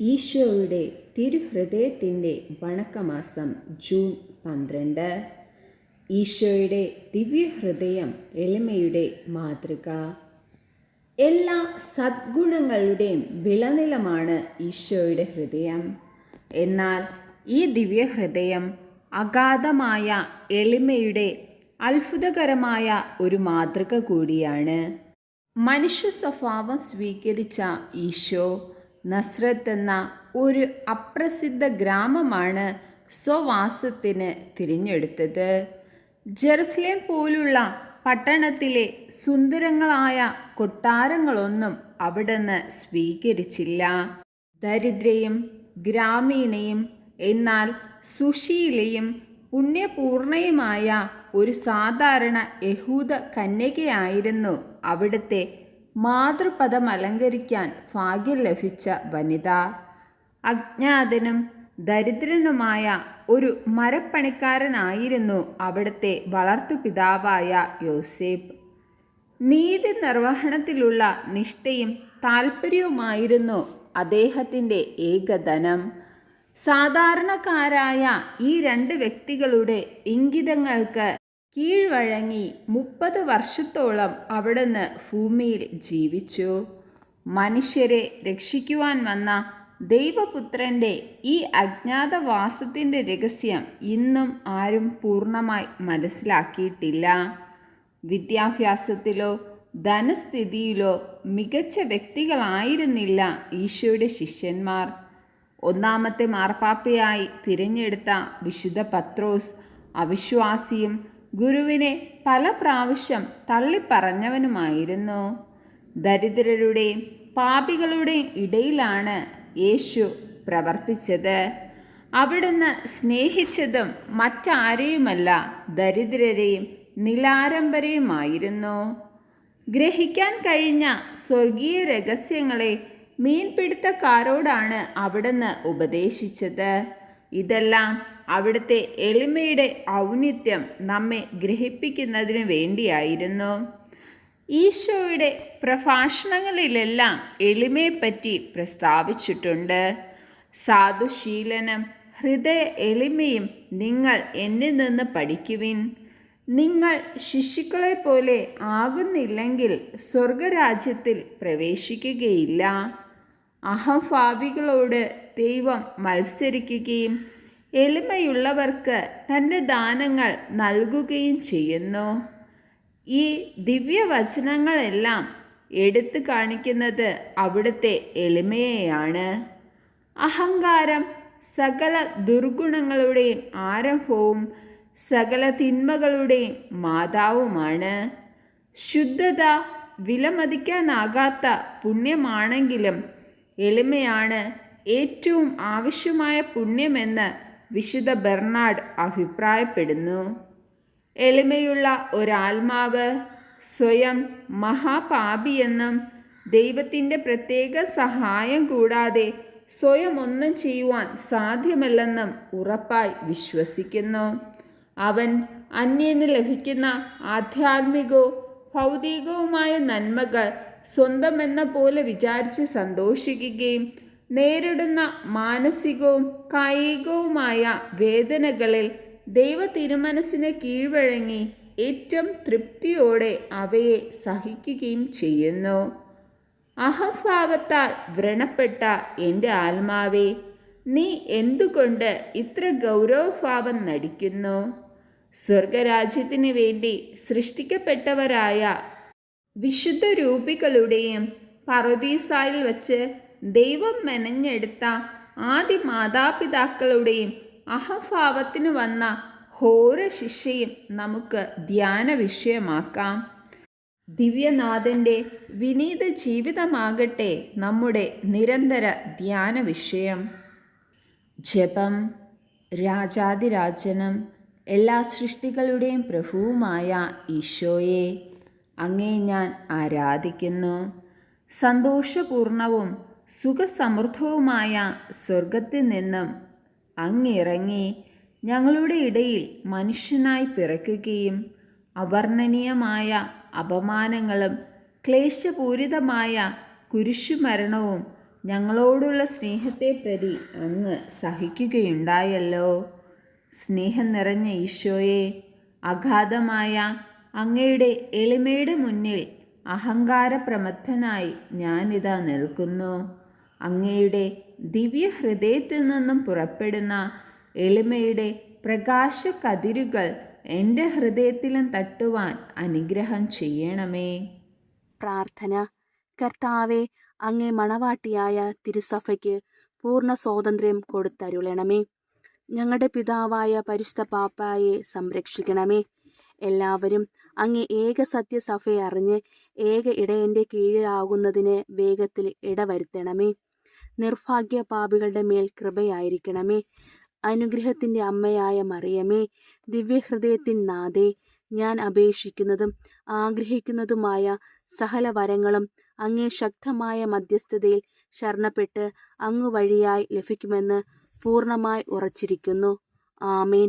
ഈശോയുടെ തിരുഹൃദയത്തിന്റെ വണക്കമാസം ജൂൺ പന്ത്രണ്ട്. ഈശോയുടെ ദിവ്യഹൃദയം എളിമയുടെ മാതൃക. എല്ലാ സദ്ഗുണങ്ങളുടെയും വിളനിലമാണ് ഈശോയുടെ ഹൃദയം. എന്നാൽ ഈ ദിവ്യഹൃദയം അഗാധമായ എളിമയുടെ അത്ഭുതകരമായ ഒരു മാതൃക കൂടിയാണ്. മനുഷ്യ സ്വഭാവം സ്വീകരിച്ച ഈശോ നസ്രത്ത് എന്ന ഒരു അപ്രസിദ്ധ ഗ്രാമമാണ് സ്വവാസത്തിന് തിരഞ്ഞെടുത്തത്. ജെറുസലേം പോലുള്ള പട്ടണത്തിലെ സുന്ദരങ്ങളായ കൊട്ടാരങ്ങളൊന്നും അവിടുന്ന് സ്വീകരിച്ചില്ല. ദരിദ്രയും ഗ്രാമീണയും എന്നാൽ സുശീലയും പുണ്യപൂർണയുമായ ഒരു സാധാരണ യഹൂദ കന്യകയായിരുന്നു അവിടുത്തെ മാതൃപദം അലങ്കരിക്കാൻ ഭാഗ്യം ലഭിച്ച വനിത. അജ്ഞാതനും ദരിദ്രനുമായ ഒരു മരപ്പണിക്കാരനായിരുന്നു അവിടുത്തെ വളർത്തുപിതാവായ യോസേപ്പ്. നീതി നിർവഹണത്തിലുള്ള നിഷ്ഠയും താൽപ്പര്യവുമായിരുന്നു അദ്ദേഹത്തിന്റെ ഏകധനം. സാധാരണക്കാരായ ഈ രണ്ട് വ്യക്തികളുടെ ഇംഗിതങ്ങൾക്ക് കീഴ്വഴങ്ങി മുപ്പത് വർഷത്തോളം അവിടുന്ന് ഭൂമിയിൽ ജീവിച്ചു. മനുഷ്യരെ രക്ഷിക്കുവാൻ വന്ന ദൈവപുത്രന്റെ ഈ അജ്ഞാതവാസത്തിന്റെ രഹസ്യം ഇന്നും ആരും പൂർണമായി മനസ്സിലാക്കിയിട്ടില്ല. വിദ്യാഭ്യാസത്തിലോ ധനസ്ഥിതിയിലോ മികച്ച വ്യക്തികളായിരുന്നില്ല ഈശോയുടെ ശിഷ്യന്മാർ. ഒന്നാമത്തെ മാർപ്പാപ്പയായി തിരഞ്ഞെടുത്ത വിശുദ്ധ പത്രോസ് അവിശ്വാസിയും ഗുരുവിനെ പല പ്രാവശ്യം തള്ളിപ്പറഞ്ഞവനുമായിരുന്നു. ദരിദ്രരുടെയും പാപികളുടെയും ഇടയിലാണ് യേശു പ്രവർത്തിച്ചത്. അവിടുന്ന് സ്നേഹിച്ചതും മറ്റാരെയുമല്ല ദരിദ്രരെയും നിലാരംബരെയുമായിരുന്നു. ഗ്രഹിക്കാൻ കഴിഞ്ഞ സ്വർഗീയ രഹസ്യങ്ങളെ മീൻപിടുത്തക്കാരോടാണ് അവിടുന്ന് ഉപദേശിച്ചത്. ഇതെല്ലാം അവിടുത്തെ എളിമയുടെ ഔന്നിത്യം നമ്മെ ഗ്രഹിപ്പിക്കുന്നതിന് വേണ്ടിയായിരുന്നു. ഈശോയുടെ പ്രഭാഷണങ്ങളിലെല്ലാം എളിമയെപ്പറ്റി പ്രസ്താവിച്ചിട്ടുണ്ട്. സാധുശീലനം ഹൃദയ എളിമയും നിങ്ങൾ എന്നിൽ നിന്ന് പഠിക്കുവിൻ. നിങ്ങൾ ശിശുക്കളെ പോലെ ആകുന്നില്ലെങ്കിൽ സ്വർഗരാജ്യത്തിൽ പ്രവേശിക്കുകയില്ല. അഹംഭാവികളോട് ദൈവം മത്സരിക്കുകയും എളിമയുള്ളവർക്ക് തന്റെ ദാനങ്ങൾ നൽകുകയും ചെയ്യുന്നു. ഈ ദിവ്യവചനങ്ങളെല്ലാം എടുത്തു കാണിക്കുന്നത് അവിടുത്തെ എളിമയെയാണ്. അഹങ്കാരം സകല ദുർഗുണങ്ങളുടെയും ആരംഭവും സകല തിന്മകളുടെയും മാതാവുമാണ്. ശുദ്ധത വിലമതിക്കാനാകാത്ത പുണ്യമാണെങ്കിലും എളിമയാണ് ഏറ്റവും ആവശ്യമായ പുണ്യമെന്ന് വിശുദ്ധ ബെർണാഡ് അഭിപ്രായപ്പെടുന്നു. എളിമയുള്ള ഒരാത്മാവ് സ്വയം മഹാപാപിയെന്നും ദൈവത്തിന്റെ പ്രത്യേക സഹായം കൂടാതെ സ്വയം ഒന്നും ചെയ്യുവാൻ സാധ്യമല്ലെന്നും ഉറപ്പായി വിശ്വസിക്കുന്നു. അവൻ അന്യന് ലഭിക്കുന്ന ആധ്യാത്മികവും ഭൗതികവുമായ നന്മകൾ സ്വന്തമെന്ന പോലെ വിചാരിച്ച് സന്തോഷിക്കുകയും നേരിടുന്ന മാനസികവും കായികവുമായ വേദനകളിൽ ദൈവ തിരുമനസ്സിന് കീഴ്വഴങ്ങി ഏറ്റവും തൃപ്തിയോടെ അവയെ സഹിക്കുകയും ചെയ്യുന്നു. അഹംഭാവത്താൽ വ്രണപ്പെട്ട എന്റെ ആത്മാവേ നീ എന്തുകൊണ്ട് ഇത്ര ഗൗരവഭാവം നടിക്കുന്നു? സ്വർഗരാജ്യത്തിന് വേണ്ടി സൃഷ്ടിക്കപ്പെട്ടവരായ വിശുദ്ധ രൂപികളുടെയും പറുദീസായിൽ വച്ച് ദൈവം മെനഞ്ഞെടുത്ത ആദ്യ മാതാപിതാക്കളുടെയും അഹംഭാവത്തിന് വന്ന ഘോര ശിക്ഷയും നമുക്ക് ധ്യാന വിഷയമാക്കാം. ദിവ്യനാഥന്റെ വിനീത ജീവിതമാകട്ടെ നമ്മുടെ നിരന്തര ധ്യാന വിഷയം. ജപം രാജാതിരാജനം എല്ലാ സൃഷ്ടികളുടെയും പ്രഭുവുമായ ഈശോയെ അങ്ങേ ഞാൻ ആരാധിക്കുന്നു. സന്തോഷപൂർണവും സുഖസമൃദ്ധവുമായ സ്വർഗത്തിൽ നിന്നും അങ്ങിറങ്ങി ഞങ്ങളുടെ ഇടയിൽ മനുഷ്യനായി പിറക്കുകയും അവർണനീയമായ അപമാനങ്ങളും ക്ലേശപൂരിതമായ കുരിശുമരണവും ഞങ്ങളോടുള്ള സ്നേഹത്തെ പ്രതി അങ്ങ് സഹിക്കുകയുണ്ടായല്ലോ. സ്നേഹം നിറഞ്ഞ ഈശോയെ അഗാധമായ അങ്ങയുടെ എളിമയുടെ മുന്നിൽ അഹങ്കാരപ്രമത്തനായി ഞാനിതാ നിൽക്കുന്നു. അങ്ങയുടെ ദിവ്യഹൃദയത്തിൽ നിന്നും പുറപ്പെടുന്ന എളിമയുടെ പ്രകാശ കതിരുകൾ എന്റെ ഹൃദയത്തിലും തട്ടുവാൻ അനുഗ്രഹം ചെയ്യണമേ. പ്രാർത്ഥന. കർത്താവെ അങ്ങേ മണവാട്ടിയായ തിരുസഭയ്ക്ക് പൂർണ സ്വാതന്ത്ര്യം കൊടുത്തരുളണമേ. ഞങ്ങളുടെ പിതാവായ പരിശുദ്ധ പാപ്പായെ സംരക്ഷിക്കണമേ. എല്ലാവരും അങ്ങേ ഏക സത്യസഭയെ അറിഞ്ഞ് ഏക ഇടയന്റെ കീഴിലാകുന്നതിന് വേഗത്തിൽ ഇടവരുത്തണമേ. നിർഭാഗ്യ പാപികളുടെ മേൽ കൃപയായിരിക്കണമേ. അനുഗ്രഹത്തിന്റെ അമ്മയായ മറിയമേ ദിവ്യഹൃദയത്തിൻ നാഥേ ഞാൻ അപേക്ഷിക്കുന്നതും ആഗ്രഹിക്കുന്നതുമായ സകല വരങ്ങളും അങ്ങേ ശക്തമായ മധ്യസ്ഥതയിൽ ശരണപ്പെട്ട് അങ്ങു വഴിയായി ലഭിക്കുമെന്ന് പൂർണമായി ഉറച്ചിരിക്കുന്നു. ആമേൻ.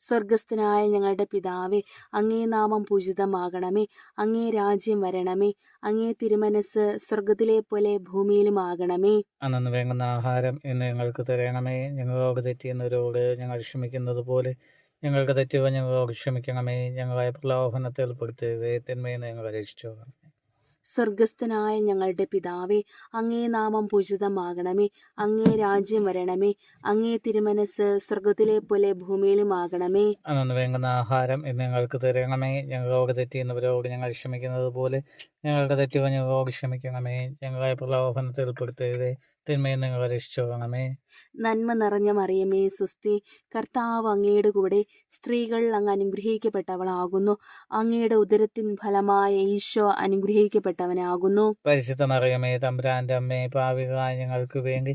സ്വർഗസ്ഥനായ ഞങ്ങളുടെ പിതാവേ അങ്ങേ നാമം പൂജിതമാകണമേ അങ്ങേ രാജ്യം വരണമേ അങ്ങേ തിരുമനസ് സ്വർഗത്തിലെ പോലെ ഭൂമിയിലും ആകണമേ അന്നു വേണ്ടുന്ന ആഹാരം എന്ന് ഞങ്ങൾക്ക് തരണമേ. ഞങ്ങളോട് തെറ്റിയുന്നവരോട് ഞങ്ങൾ ക്ഷമിക്കുന്നത് പോലെ ഞങ്ങൾക്ക് തെറ്റുക ഞങ്ങളോട് ക്ഷമിക്കണമേ. ഞങ്ങളെ പ്രലോഭനത്തിൽ ഉൾപ്പെടുത്തരുത് തന്മയെന്ന് ഞങ്ങൾ രക്ഷിച്ചു സ്വർഗസ്ഥനായ ഞങ്ങളുടെ പിതാവേ അങ്ങേ നാമം പൂജിതമാകണമേ അങ്ങേ രാജ്യം വരണമേ അങ്ങേ തിരുമനസ് സ്വർഗത്തിലെ പോലെ ഭൂമിയിലും ആകണമേ. അന്നു വേണ്ടുന്ന ആഹാരം എന്ന് ഞങ്ങൾക്ക് തരണമേ. ഞങ്ങളോട് തെറ്റിയുന്നവരോട് ഞങ്ങൾ ക്ഷമിക്കുന്നത് പോലെ ഞങ്ങളുടെ തെറ്റുകൾ ഞങ്ങളോട് ക്ഷമിക്കണമേ ഞങ്ങളെ പ്രലോഭനത്തിൽ ഉൾപ്പെടുത്തരുത്. തിന്മയിൽ നിങ്ങൾ ഞങ്ങളെ നന്മ നിറഞ്ഞ മറിയമേ സുസ്തി കർത്താവ് അങ്ങയുടെ കൂടെ സ്ത്രീകൾ അങ്ങ് അനുഗ്രഹിക്കപ്പെട്ടവളാകുന്നു. അങ്ങയുടെ ഉദരത്തിൻ ഫലമായ ഈശോ അനുഗ്രഹിക്കപ്പെട്ടവനാകുന്നു. പരിശുദ്ധ മറിയമേ തമ്പുരാന്റെ അമ്മേ പാവികളായ ഞങ്ങൾക്ക് വേണ്ടി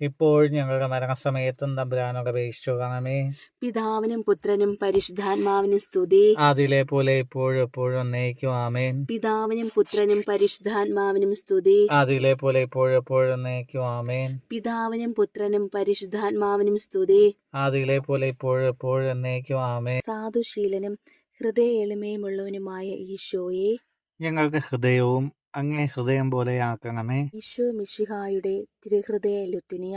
ഇപ്പോഴും ഞങ്ങളുടെ മരണസമയത്തും തമ്പുരാനോട് അപേക്ഷിച്ചു കാണമേ പിതാവിനും പുത്രനും പരിശുദ്ധാത്മാവിനും സ്തുതി. അതിലെ പോലെ ഇപ്പോഴും എപ്പോഴും ഒന്നേക്കും ആമേൻ. പിതാവിനും പുത്രനും പരിശുദ്ധാത്മാവിനും സ്തുതി. അതിലെ പോലെ ഇപ്പോഴും എപ്പോഴും ഒന്നേക്കും ആമേൻ. പിതാവിനും പുത്രനും പരിശുദ്ധാത്മാവിനും സ്തുതി. അതിലെ പോലെ ഇപ്പോഴും എപ്പോഴും എന്നേക്കും ആമേൻ. സാധുശീലനും ഹൃദയ എളിമയുമുള്ളവനുമായ ഈശോയെ. ഞങ്ങളുടെ ഹൃദയവും അങ്ങേ ഹൃദയം പോലെയാക്കണമേ ഈശോ മിശിഹായുടെ തിരുഹൃദയ ലുത്തിനിയ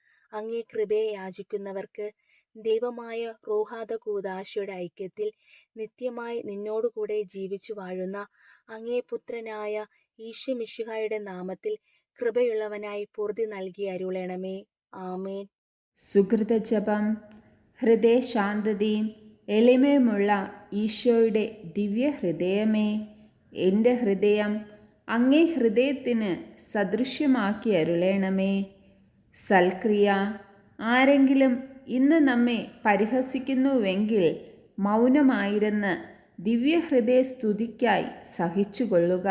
അങ്ങേ കൃപയെ യാചിക്കുന്നവർക്ക് ദൈവമായ റോഹാദകൂദാശയുടെ ഐക്യത്തിൽ നിത്യമായി നിന്നോടുകൂടെ ജീവിച്ചു വാഴുന്ന അങ്ങേ പുത്രനായ ഈശ്വമിഷുഹായുടെ നാമത്തിൽ കൃപയുള്ളവനായി പൂർതി നൽകി അരുളണമേ. ആമേൻ. സുഹൃതജപം ഹൃദയശാന്തതയും എളിമയുമുള്ള ഈശോയുടെ ദിവ്യ ഹൃദയമേ എന്റെ ഹൃദയം അങ്ങേ ഹൃദയത്തിന് സദൃശ്യമാക്കി അരുളേണമേ. സൽക്രിയ ആരെങ്കിലും ഇന്ന് നമ്മെ പരിഹസിക്കുന്നുവെങ്കിൽ മൗനമായിരുന്ന് ദിവ്യഹൃദയ സ്തുതിക്കായി സഹിച്ചുകൊള്ളുക.